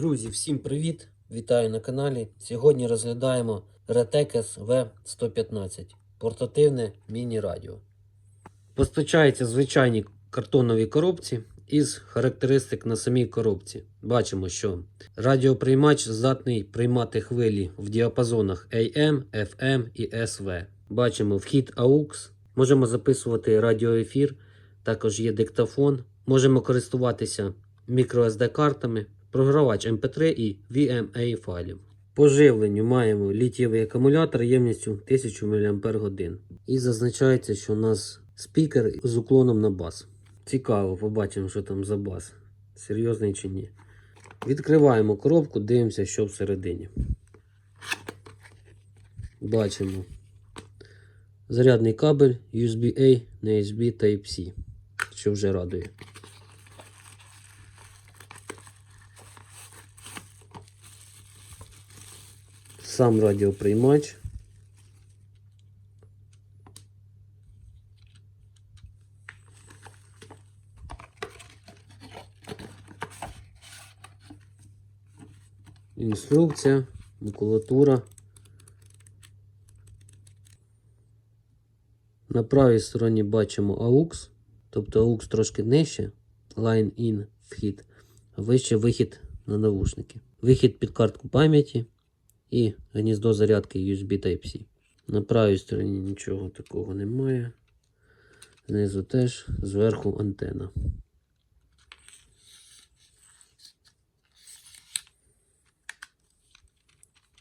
Друзі, всім привіт! Вітаю на каналі. Сьогодні розглядаємо Retekes V115 портативне міні-радіо. Постачається в звичайній картоновій коробці із характеристик на самій коробці. Бачимо, що радіоприймач здатний приймати хвилі в діапазонах AM, FM і SV. Бачимо вхід AUX. Можемо записувати радіоефір, також є диктофон. Можемо користуватися microSD картами, програвач MP3 і VMA файлів. По живленню маємо літієвий акумулятор ємністю 1000 мАч. І зазначається, що у нас спікер з уклоном на бас. Цікаво, побачимо, що там за бас. Серйозний чи ні. Відкриваємо коробку, дивимося, що всередині. Бачимо зарядний кабель USB-A на USB Type-C, що вже радує. Сам радіоприймач. Інструкція, макулатура. На правій стороні бачимо AUX, тобто AUX трошки нижче, Line in вхід, а вище вихід на навушники. Вихід під картку пам'яті і гніздо зарядки USB Type-C. На правій стороні нічого такого немає. Знизу теж, зверху антена.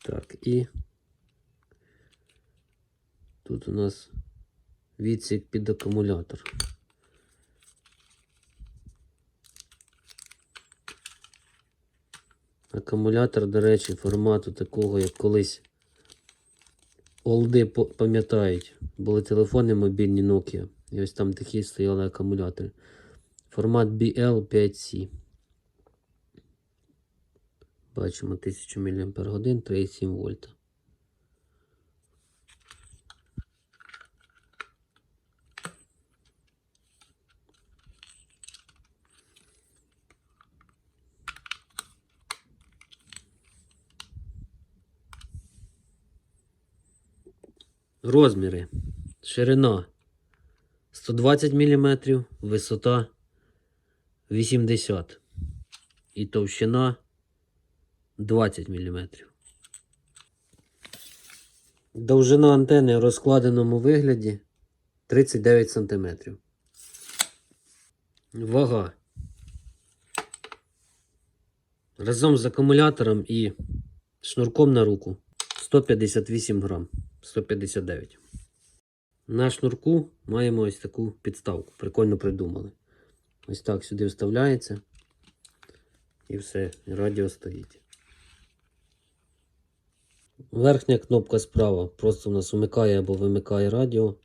Так, і тут у нас відсік під акумулятор. Акумулятор, до речі, формату такого, як колись олди пам'ятають. Були телефони мобільні Nokia. І ось там такі стояли акумулятори. Формат BL5C. Бачимо 1000 мАч, 3,7 вольта. Розміри. Ширина 120 мм, висота 80 і товщина 20 мм. Довжина антени в розкладеному вигляді 39 см. Вага. Разом з акумулятором і шнурком на руку 158 грам. 159. На шнурку маємо ось таку підставку. Прикольно придумали. Ось так сюди вставляється. І все, радіо стоїть. Верхня кнопка справа просто у нас вмикає або вимикає радіо.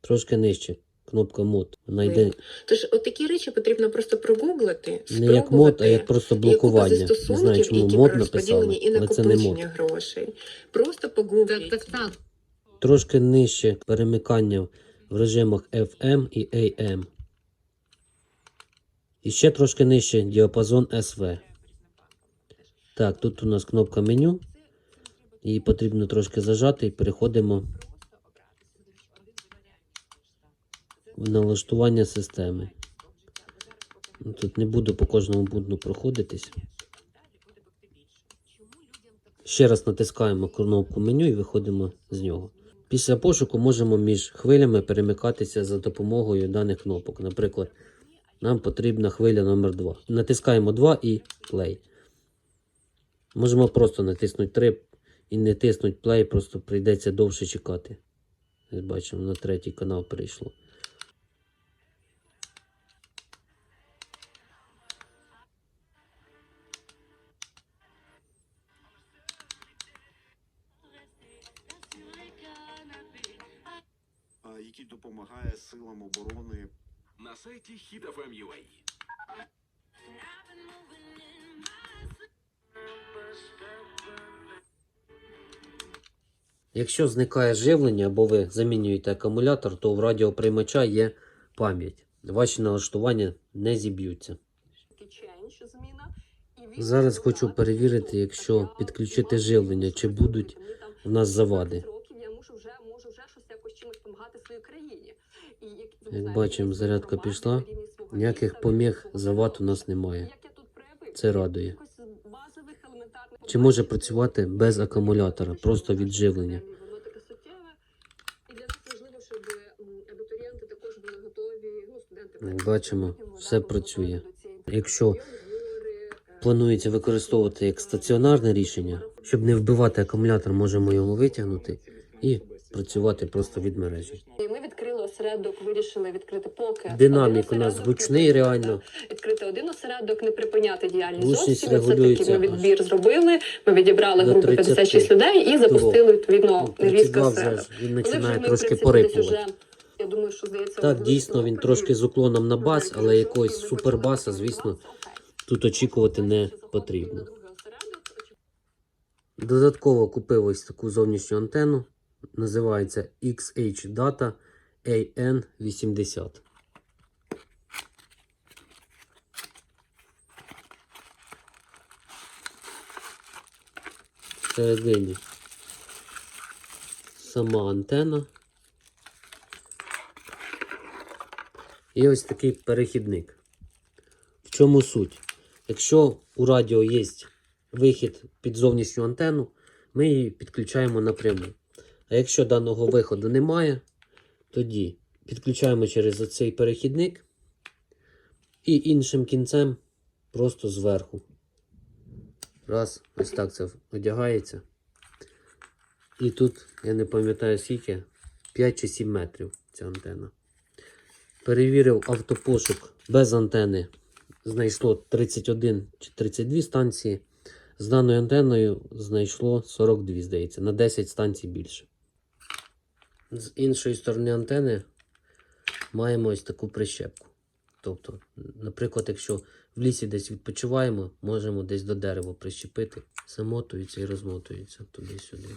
Трошки нижче. Кнопка мод. Вона йде Тож от такі речі потрібно просто прогуглити, не як мод, а як просто блокування. Не знаю, чому мод написали, але це не мод. грошей. Просто погугліть. Так, так, так. Трошки нижче перемикання в режимах FM і AM. І ще трошки нижче діапазон SV. Так, тут у нас кнопка меню. Її потрібно трошки зажати і переходимо в налаштування системи. Ну, Тут не буду по кожному бутну проходитись. Ще раз натискаємо кнопку меню і виходимо з нього. Після пошуку можемо між хвилями перемикатися за допомогою даних кнопок. Наприклад, нам потрібна хвиля номер 2. Натискаємо 2 і play. Можемо просто натиснути 3 і не тиснути play, просто прийдеться довше чекати. Бачимо, на третій канал перейшло. Який допомагає силам оборони на сайті HitFM.ua. Якщо зникає живлення або ви замінюєте акумулятор, то в радіоприймача є пам'ять. Ваші налаштування не зіб'ються. Зараз хочу перевірити, якщо підключити живлення, чи будуть в нас завади. Я мушу вже можу вже щось якось чимось допомагати своїй країні. І як, Як бачимо, зарядка пішла, Ніяких поміг завад у нас немає. Це радує. Чи може працювати без акумулятора, просто від живлення? Як бачимо, все працює. Якщо е, планується використовувати як стаціонарне рішення, щоб не вбивати акумулятор, можемо його витягнути і працювати просто від мережі. І ми відкрили осередок, вирішили відкрити поки. Динамік у нас гучний, реально. Відкрити один осередок, не припиняти діяльність зовсім. Ми регулюється ми відбір зробили. Ми відібрали групу 56 людей і запустили відповідно Ну, львівський 32 вже осередок. він починає трошки порипувати. Я думаю, що здається, Так, дійсно, він трошки з уклоном на бас, але якогось супербаса, звісно, тут очікувати не потрібно. Додатково купив ось таку зовнішню антенну. Називається XH Data AN80. Всередині сама антенна. І ось такий перехідник. В чому суть? Якщо у радіо є вихід під зовнішню антенну, ми її підключаємо напряму. А якщо даного виходу немає, тоді підключаємо через оцей перехідник і іншим кінцем просто зверху. Раз, ось так це одягається. І тут, я не пам'ятаю скільки, 5 чи 7 метрів ця антенна. Перевірив автопошук без антени. Знайшло 31 чи 32 станції. З даною антенною знайшло 42, здається, на 10 станцій більше. З іншої сторони антени маємо ось таку прищепку. Тобто, наприклад, якщо в лісі десь відпочиваємо, можемо десь до дерева прищепити, замотується і розмотується туди-сюди.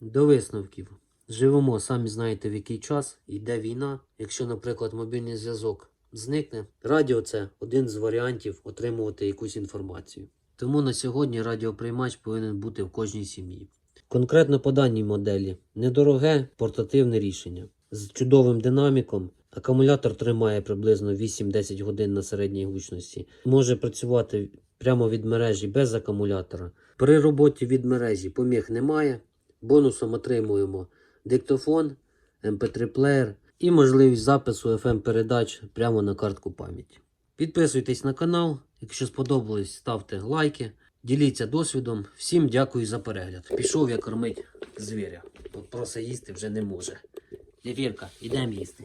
До висновків. Живемо, самі знаєте, в який час йде війна. Якщо, наприклад, мобільний зв'язок зникне, радіо це один з варіантів отримувати якусь інформацію. Тому на сьогодні радіоприймач повинен бути в кожній сім'ї. Конкретно по даній моделі недороге портативне рішення з чудовим динаміком. Акумулятор тримає приблизно 8-10 годин на середній гучності. Може працювати прямо від мережі без акумулятора. При роботі від мережі поміг немає. Бонусом отримуємо диктофон, MP3 плеєр і можливість запису FM передач прямо на картку пам'яті. Підписуйтесь на канал, якщо сподобалось, ставте лайки, діліться досвідом. Всім дякую за перегляд. Пішов я кормить звіря. От Просить їсти вже не може. Лівірка, йдемо їсти.